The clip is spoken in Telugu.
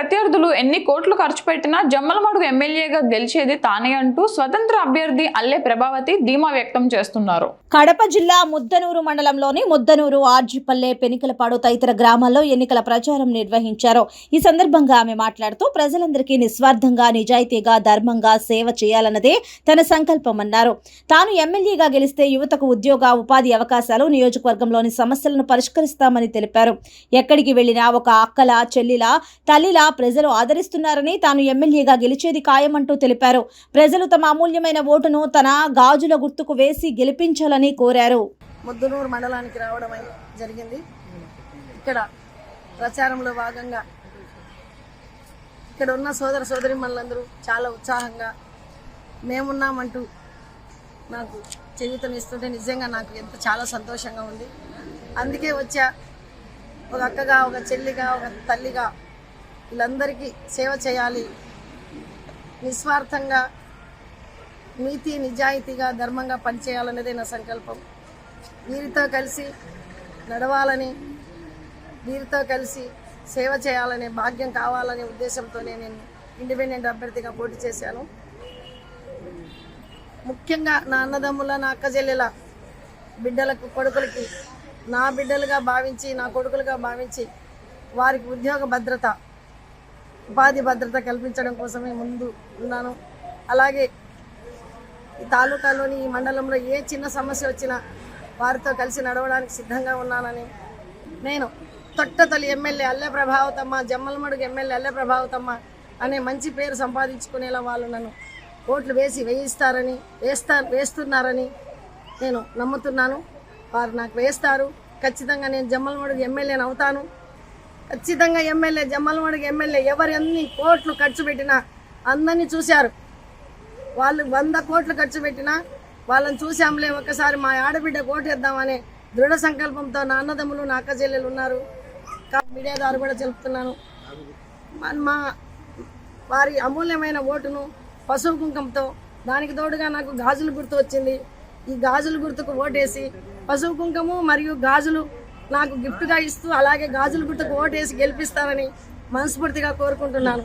ప్రత్యర్థులు ఎన్ని కోట్లు ఖర్చు పెట్టినా జమ్మలమడుగు ఎమ్మెల్యేగా గెలిచేది తానే అంటూ స్వతంత్ర అభ్యర్థి అల్లె ప్రభావతి ధీమా వ్యక్తం చేస్తున్నారు. కడప జిల్లా ముద్దనూరు మండలంలోని ముద్దనూరు ఆర్జిపల్లె పెనికలపాడు తదితర గ్రామాల్లో ఎన్నికల ప్రచారం నిర్వహించారు. ఈ సందర్భంగా ఆమె మాట్లాడుతూ ప్రజలందరికీ నిస్వార్థంగా నిజాయితీగా ధర్మంగా సేవ చేయాలన్నదే తన సంకల్పమన్నారు తాను ఎమ్మెల్యేగా గెలిస్తే యువతకు ఉద్యోగ ఉపాధి అవకాశాలు నియోజకవర్గంలోని సమస్యలను పరిష్కరిస్తామని తెలిపారు. ఎక్కడికి వెళ్ళినా ఒక అక్కల చెల్లిలా తల్లిలా ప్రజలు ఆదరిస్తున్నారని తాను ఎమ్మెల్యేగా గెలిచేది ఖాయమంటూ తెలిపారు. ప్రజలు తమ అమూల్యమైన ఓటును తన గాజుల గుర్తుకు వేసి గెలిపించాలని కోరారు. ముద్దునూరు మండలానికి రావడం జరిగింది. ఇక్కడ ప్రచారంలో భాగంగా ఇక్కడ ఉన్న సోదర సోదరి మనందరూ చాలా ఉత్సాహంగా మేమున్నామంటూ నాకు చేయూతనిస్తుంటే నిజంగా నాకు ఎంత చాలా సంతోషంగా ఉంది. అందుకే వచ్చా ఒక అక్కగా ఒక చెల్లిగా ఒక తల్లిగా వీళ్ళందరికీ సేవ చేయాలి. నిస్వార్థంగా నీతి నిజాయితీగా ధర్మంగా పనిచేయాలనేదే నా సంకల్పం. వీరితో కలిసి నడవాలని వీరితో కలిసి సేవ చేయాలనే భాగ్యం కావాలనే ఉద్దేశంతోనే నేను ఇండిపెండెంట్ అభ్యర్థిగా పోటీ చేశాను. ముఖ్యంగా నా అన్నదమ్ముల నా అక్క చెల్లెల బిడ్డలకు కొడుకులకి నా బిడ్డలుగా భావించి నా కొడుకులుగా భావించి వారికి ఉద్యోగ భద్రత ఉపాధి భద్రత కల్పించడం కోసమే ముందు ఉన్నాను. అలాగే ఈ తాలూకాలోని ఈ మండలంలో ఏ చిన్న సమస్య వచ్చినా వారితో కలిసి నడవడానికి సిద్ధంగా ఉన్నానని నేను తొట్టతలి ఎమ్మెల్యే అల్లె ప్రభావతమ్మ జమ్మలమడుగు ఎమ్మెల్యే అల్లె ప్రభావతమ్మ అనే మంచి పేరు సంపాదించుకునేలా వాళ్ళు నన్ను ఓట్లు వేసి వేయిస్తారని వేస్తా వేస్తున్నారని నేను నమ్ముతున్నాను. వారు నాకు వేస్తారు. ఖచ్చితంగా నేను జమ్మలమడుగు ఎమ్మెల్యేని అవుతాను. ఖచ్చితంగా ఎమ్మెల్యే జమ్మలవాడికి ఎమ్మెల్యే ఎవరు ఎన్ని కోట్లు ఖర్చు పెట్టినా అందరినీ చూశారు. వాళ్ళు వంద కోట్లు ఖర్చు పెట్టినా వాళ్ళని చూసాంలే ఒకసారి మా ఆడబిడ్డ ఓటు వేద్దామనే దృఢ సంకల్పంతో నా అన్నదమ్ములు నా అక్క చెల్లెలు ఉన్నారు. కా- మీడియా ద్వారా కూడా చెప్తున్నాను. మా- వారి అమూల్యమైన ఓటును పశువు కుంకంతో దానికి తోడుగా నాకు గాజులు గుర్తు వచ్చింది. ఈ గాజుల గుర్తుకు ఓటేసి పశువు కుంకము మరియు గాజులు నాకు గిఫ్ట్గా ఇస్తూ అలాగే గాజుల గుట్టకు ఓటేసి గెలిపిస్తారని మనస్ఫూర్తిగా కోరుకుంటున్నాను.